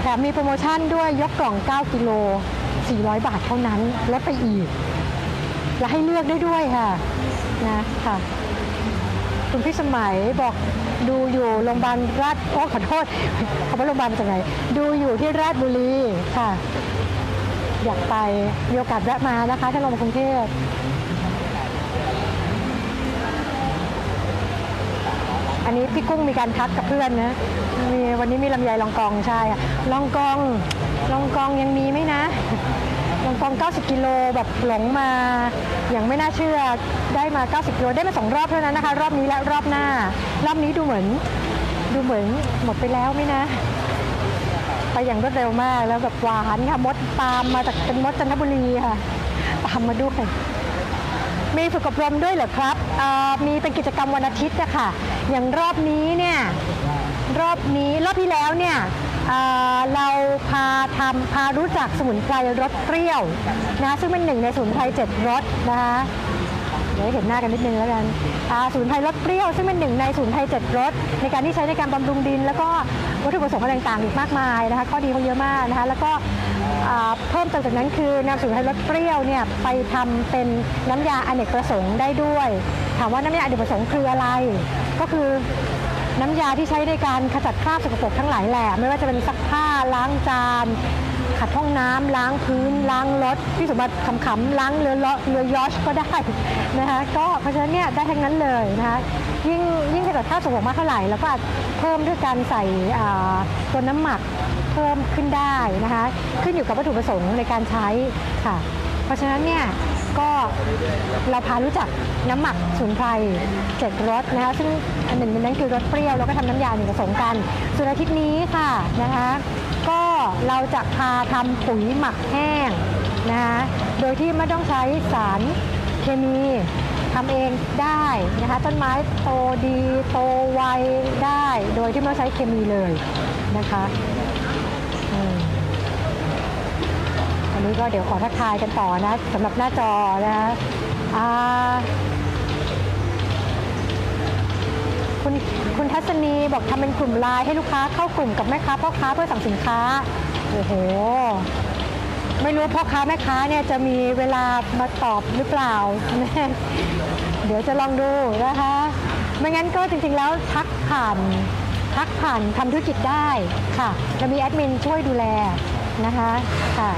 แถมมีโปรโมชั่นด้วยยกกล่อง 9 กิโล 400 บาทเท่านั้นลดไปอีก และให้เลือกได้ด้วยค่ะนะค่ะ คุณพี่สมัยบอกดูอยู่โรงพยาบาลราชโอ้ขอโทษเขาว่าโรงพยาบาลมาจากไหน ดูอยู่ที่ราชบุรีค่ะ อยากไปมีโอกาสแวะมานะคะ ถ้าลงมากรุงเทพอันนี้พี่กุ้งมีการทักกับเพื่อนนะ มีวันนี้มีลำไยลองกองใช่อะลองกองลองกองยังมีไหมนะลองกอง 90 กิโลแบบหลงมาอย่างไม่น่าเชื่อได้มา 90 กิโลได้มาสองรอบเท่านั้นนะคะ รอบนี้และรอบหน้า รอบนี้ดูเหมือน ดูเหมือนหมดไปแล้วไหมนะ ไปอย่างรวดเร็วมากแล้วแบบหวานค่ะมดตามมาจากเป็นมดจันทบุรีค่ะตามมาด้วยมีฝึกอบรมด้วยเหรอครับมีเป็นกิจกรรมวันอาทิตย์อะค่ะอย่างรอบนี้เนี่ย รอบนี้รอบที่แล้วเนี่ยเอ่อเราพาทำพารู้จักสมุนไพรรสเปรี้ยวนะซึ่งเป็นหนึ่งในสมุนไพรเจ็ดรสนะคะเดี๋ยวให้เห็นหน้ากันนิดนึงแล้วกันอ่าสมุนไพรรสเปรี้ยวซึ่งเป็นหนึ่งในสมุนไพรเจ็ดรสในการที่ใช้ในการบำรุงดิน แล้วก็วัตถุประสงค์อะไรต่างๆอีกมากมายนะคะข้อดีเขาเยอะมากนะคะแล้วก็อ่าเพิ่มเติมจากนั้นคือนำสมุนไพรรสเปรี้ยวเนี่ยไปทำเป็นน้ำยาอเนกประสงค์ได้ด้วย ถามว่าน้ำยาอเนกประสงค์คืออะไร ก็คือ น้ำยาที่ใช้ในการขจัดคราบสกปรกทั้งหลายแหละไม่ว่าจะเป็นซักผ้าล้างจานขัดห้องน้ำล้างพื้นล้างรถพี่สมบัติขำๆล้างเรือเลาะเรือยอชก็ได้นะคะก็เพราะฉะนั้นเนี่ยได้ทั้งนั้นเลยนะคะยิ่งยิ่งขจัดคราบสกปรกมากเท่าไหร่แล้วก็เพิ่มด้วยการใส่ตัวน้ำหมักเพิ่มขึ้นได้นะคะขึ้นอยู่กับวัตถุประสงค์ในการใช้ค่ะ เพราะฉะนั้นเนี่ย ก็เราพารู้จักน้ำหมักสมุนไพรเจ็ดรสนะคะซึ่งอันหนึ่งในนั้นคือรสเปรี้ยวแล้วก็ทำน้ำยาหนึ่งผสมกัน ส่วนอาทิตย์นี้ค่ะนะคะก็เราจะพาทำปุ๋ยหมักแห้งนะคะโดยที่ไม่ต้องใช้สารเคมีทำเองได้นะคะต้นไม้โตดีโตไวได้ โดยที่ไม่ต้องใช้เคมีเลยนะคะันนี้ก็เดี๋ยวขอทักทายกันต่อนะสำหรับหน้าจอนะคุณคุณทัศนีบอกทำเป็นกลุ่มไลน์ให้ลูกค้าเข้ากลุ่มกับแม่ค้าพ่อค้าเพื่อสั่งสินค้า โอ้โห ไม่รู้พ่อค้าแม่ค้าเนี่ยจะมีเวลามาตอบหรือเปล่า เดี๋ยวจะลองดูนะคะ ไม่งั้นก็จริงๆแล้วทักผ่านทักผ่านทำธุรกิจได้ค่ะ จะมีแอดมินช่วยดูแลนะคะค่ะ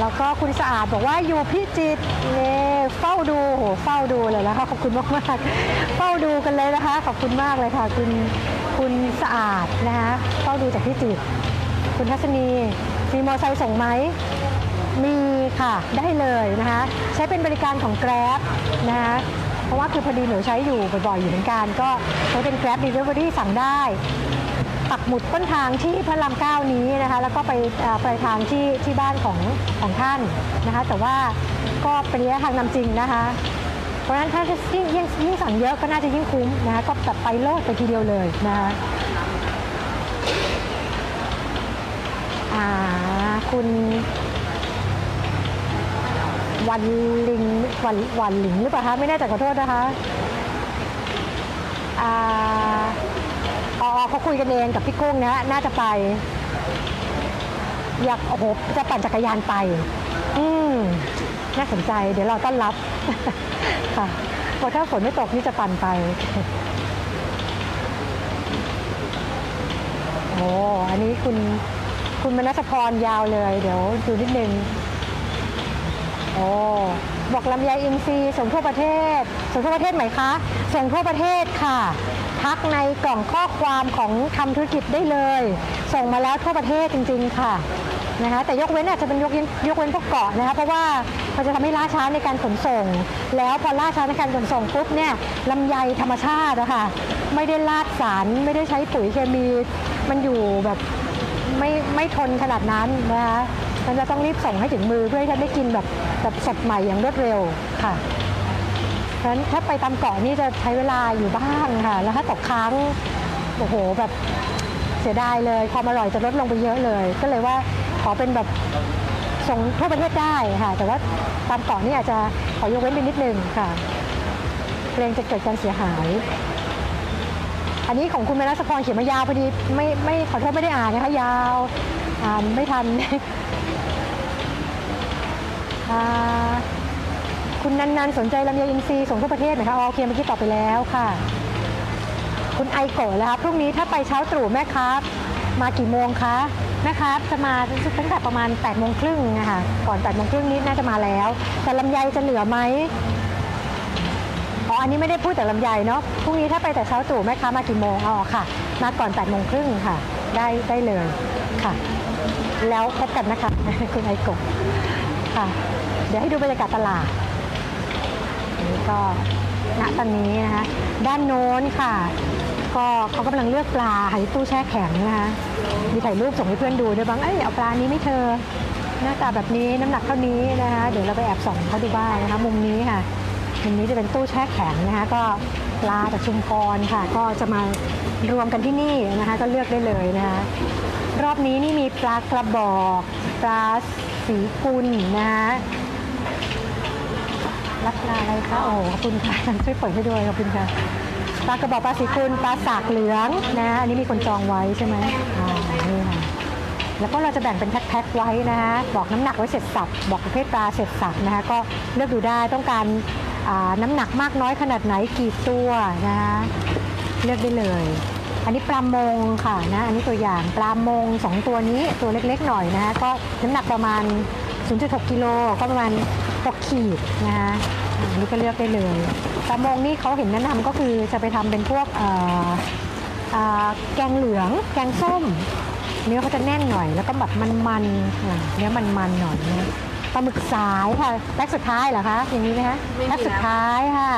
แล้วก็คุณสะอาดบอกว่าอยู่พิจิตเน่เฝ้าดูโหเฝ้าดูเลยนะคะขอบคุณมากมากๆเฝ้าดูกันเลยนะคะ ขอบคุณมากเลยค่ะคุณคุณสะอาดนะคะเฝ้าดูจากพิจิตคุณทัศนีมีมอเตอร์ไซค์ส่งไหมมีค่ะได้เลยนะคะใช้เป็นบริการของ Grab นะคะเพราะว่าคือพอดีหนูใช้อยู่บ่อยๆอยู่เหมือนกันก็ใช้เป็น Grab Delivery สั่งได้ ปักหมุดต้นทางที่พระรามเก้านี้นะคะแล้วก็ไปปลายทางที่ที่บ้านของของท่านนะคะแต่ว่าก็เป็นระยะทางนำจริงนะคะ เพราะฉะนั้นถ้ายิ่งยิ่งยิ่งสั่งเยอะก็น่าจะยิ่งคุ้มนะคะก็แบบไปโลดไปทีเดียวเลยนะคะคุณวันลิงวันวันลิงหรือเปล่าคะไม่แน่ใจขอโทษนะคะอ่า เขาคุยกันเองกับพี่กุ้งนะน่าจะไป อยากโอ้โหจะปั่นจักรยานไป อืมน่าสนใจ เดี๋ยวเราต้อนรับ ค่ะพราะถ้าฝนไม่ตกนี่จะปั่นไป โอ้อันนี้คุณคุณมนัสพรยาวเลย เดี๋ยวดูนิดนึง โอ้บอกลำไยอินซีย์ส่งทั่วประเทศ ส่งทั่วประเทศไหมคะ ส่งทั่วประเทศค่ะ ทักในกล่องข้อความของทำธุรกิจได้เลย ส่งมาแล้วทั่วประเทศจริง ๆ ค่ะนะคะแต่ยกเว้นอาจจะเป็นยกเว้นยกเว้นพวกเกาะนะคะเพราะว่ามันจะทำให้ล่าช้าในการขนส่ง แล้วพอล่าช้าในการขนส่งปุ๊บเนี่ยลำไยธรรมชาติอะค่ะไม่ได้ลาดสารไม่ได้ใช้ปุ๋ยเคมี มันอยู่แบบไม่ไม่ทนขนาดนั้นนะคะมันจะต้องรีบส่งให้ถึงมือเพื่อให้ท่านได้กินแบบแบบสดใหม่อย่างรวดเร็วค่ะ ราะฉะนั้นถ้าไปตามเกาะนี่จะใช้เวลาอยู่บ้างค่ะ แล้วถ้าตกค้างโอ้โหแบบเสียดายเลยความอร่อยจะลดลงไปเยอะเลย ก็เลยว่าขอเป็นแบบส่งทั่วประเทศได้ค่ะ แต่ว่าตามเกาะนี่อาจจะขอยกเว้นไปนิดนึงค่ะเกรงจะเกิดการเสียหาย อันนี้ของคุณมนัสพรเขียนมายาวพอดีไม่ไม่ขอโทษไม่ได้อ่านนะคะยาวอ่านไม่ทันอ่า คุณนันนันสนใจลำไยอินทรีย์ส่งทั่วประเทศไหมคะอ๋อโอเคเมื่อกี้ตอบไปแล้วค่ะ คุณไอโกะแล้วครับพรุ่งนี้ถ้าไปเช้าตรู่แม่ครับมากี่โมงคะแม่ครับจะมาตั้งแต่ประมาณ8ปดโมงครึ่งนะคะก่อน8ปดโมงครึ่งนี้น่าจะมาแล้ว แต่ลำไยจะเหลือไหมอ๋ออันนี้ไม่ได้พูดแต่ลำไยเนาะพรุ่งนี้ถ้าไปแต่เช้าตรู่แม่ค้ามากี่โมงอ๋อค่ะ มาก่อน8ปดโมงครึ่งค่ะ ได้ได้เลยค่ะ แล้วพบกันนะคะคุณไอโกะค่ะ เดี๋ยวให้ดูบรรยากาศตลาด นี่ก็ณตอนนี้นะคะด้านโน้นค่ะ ก็เขากำลังเลือกปลาค่ะที่ตู้แช่แข็งนะคะมีถ่ายรูปส่งให้เพื่อนดูด้วยบ้างเอ้ยเอาปลานี้ไม่เธอ หน้าตาแบบนี้น้ำหนักเท่านี้นะคะ เดี๋ยวเราไปแอบส่องเขาดูบ้างนะคะ มุมนี้ค่ะมุมนี้จะเป็นตู้แช่แข็งนะคะ ก็ปลาจากชุมพรค่ะ ก็จะมารวมกันที่นี่นะคะ ก็เลือกได้เลยนะคะรอบนี้นี่มีปลากระบอกปลาสีกุลนะคะ รักปลาอะไรคะโอ้ขอบคุณค่ะช่วยเปิดให้ด้วยขอบคุณค่ะปลากระบอกปลาสีกุลปลาสากเหลืองนะอันนี้มีคนจองไว้ใช่ไหมอ่านี่ค่ะแล้วก็เราจะแบ่งเป็นแพ็คๆไว้นะคะบอกน้ำหนักไว้เสร็จสับบอกประเภทปลาเสร็จสับนะคะก็เลือกดูได้ต้องการน้ำหนักมากน้อยขนาดไหนกี่ตัวนะคะเลือกได้เลย อันนี้ปลามงค่ะนะอันนี้ตัวอย่างปลามงสองตัวนี้ตัวเล็กๆหน่อยนะคะก็น้ำหนักประมาณ 0.6 กิโลก็ประมาณ 6 ขีดนะคะอันนี้ก็เลือกได้เลยปลามงนี่เขาเห็นแนะนำก็คือจะไปทำเป็นพวกเอ่อเอ่อแกงเหลือง แกงส้ม เนื้อเขาจะแน่นหน่อย แล้วก็แบบมันๆอะเนื้อมันๆหน่อยนะปลาหมึกสายค่ะแพ็กสุดท้ายเหรอคะอย่างนี้ไหมคะแพ็กสุดท้ายค่ะ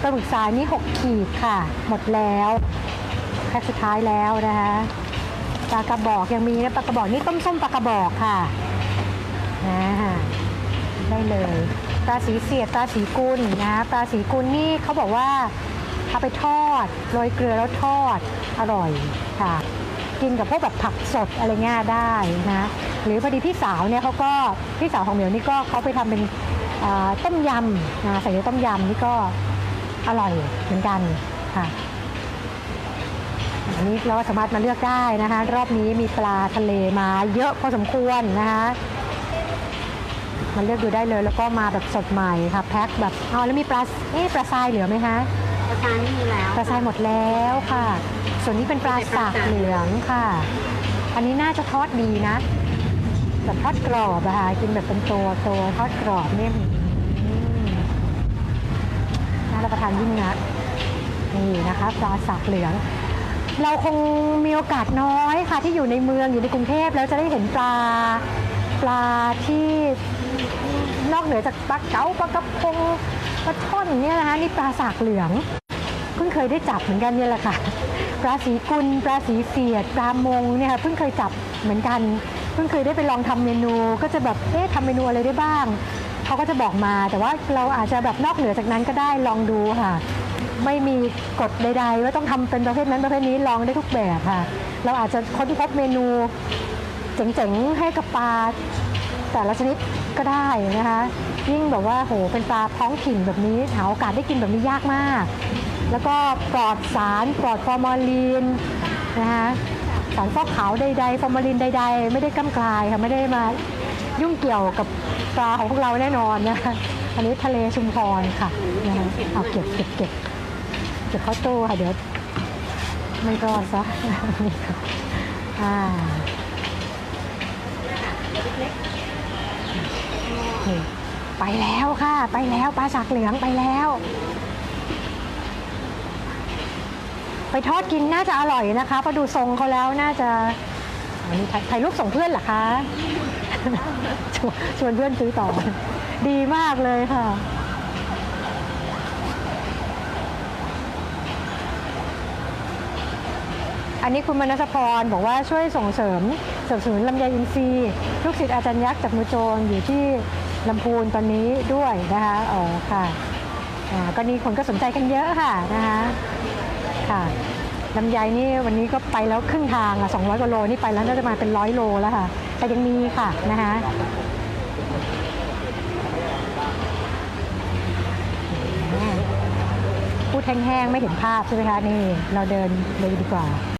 ปลาหมึกสายนี่ 6 ขีดค่ะ หมดแล้วแพ็กสุดท้ายแล้วนะคะปลากระบอกยังมีนะปลากระบอกนี่ต้มส้มปลากระบอกค่ะอ่า ได้เลยปลาสีเสียดปลาสีกุลนะปลาสีกุลนี่เขาบอกว่าเอาไปทอดโรยเกลือแล้วทอดอร่อยค่ะ กินกับพวกแบบผักสดอะไรเงี้ยได้นะหรือพอดีพี่สาวเนี่ยเขาก็พี่สาวของเหมียวนี่ก็เขาไปทำเป็นต้มยำนะใส่ในต้มยำนี่ก็อร่อยเหมือนกันค่ะอันนี้เราก็สามารถมาเลือกได้นะคะ รอบนี้มีปลาทะเลมาเยอะพอสมควรนะคะ มาเลือกดูได้เลย แล้วก็มาแบบสดใหม่ค่ะแพ็คแบบเอาแล้วมีปลาเอ๊ะปลาทรายเหลือไหมคะประธานไม่มีแล้วปลาทรายหมดแล้วค่ะ ส่วนนี้เป็นปลาสากเหลืองค่ะ อันนี้น่าจะทอดดีนะแบบทอดกรอบอะค่ะกินแบบเป็นตัวตัวทอดกรอบเนี่ยอืมน่ารับประทานยิ่งนักนี่นะคะปลาสากเหลืองเราคงมีโอกาสน้อยค่ะที่อยู่ในเมืองอยู่ในกรุงเทพแล้วจะได้เห็นปลาปลาที่ นอกเหนือจากปลาเก๋าปลากระพงปลาช่อนเนี่ยนะคะนี่ปลาสากเหลืองเพิ่งเคยได้จับเหมือนกันเนี่ยแหละค่ะปลาสีกุลปลาสีเสียดปลามงเนี่ยค่ะเพิ่งเคยจับเหมือนกัน เพิ่งเคยได้ไปลองทำเมนู ก็จะแบบเอ๊ะทำเมนูอะไรได้บ้างเขาก็จะบอกมา แต่ว่าเราอาจจะแบบนอกเหนือจากนั้นก็ได้ลองดูค่ะ ไม่มีกฎใด ๆ ว่าต้องทำเป็นประเภทนั้นประเภทนี้ลองได้ทุกแบบค่ะ เราอาจจะค้นพบเมนูเจ๋งๆให้กับปลาแต่ละชนิด ก็ได้นะคะ ยิ่งแบบว่าโหเป็นปลาท้องถิ่นแบบนี้หาโอกาสได้กินแบบนี้ยากมาก แล้วก็ปลอดสารปลอดฟอร์มาลีนนะคะสารฟอกขาวใดๆฟอร์มาลีนใด ๆ ไม่ได้กำกลายค่ะไม่ได้มายุ่งเกี่ยวกับปลาของพวกเราแน่นอนนะคะอันนี้ทะเลชุมพรค่ะนะคะเอาเก็บเก็บเก็บเก็บเข้าตู้ค่ะเดี๋ยวไม่รอดซะอ่า ไปแล้วค่ะ ไปแล้วปลาสักเหลืองไปแล้ว ไปทอดกินน่าจะอร่อยนะคะเพอดูทรงเขาแล้วน่าจะอันนี้ถ่ายถ่ายรูปส่งเพื่อนเหรอคะชวนชวนเพื่อนซื้อต่อ ดีมากเลยค่ะอันนี้คุณมนัสพรบอกว่าช่วยส่งเสริมสนับสนุนลำไยอินทรีย์ลูกศิษย์อาจารย์ยักษ์จากมือโจรอยู่ที่ ลำพูนตอนนี้ด้วยนะคะอ๋อค่ะอ่าก็นี่คนก็สนใจกันเยอะค่ะนะคะค่ะลำไยนี่วันนี้ก็ไปแล้วครึ่งทางอะ200กว่าโลนี่ไปแล้วน่าจะมาเป็นร้อยโลแล้วค่ะ แต่ยังมีค่ะนะคะพูดแห้งๆไม่เห็นภาพใช่ไหมคะนี่เราเดินเลยดีกว่า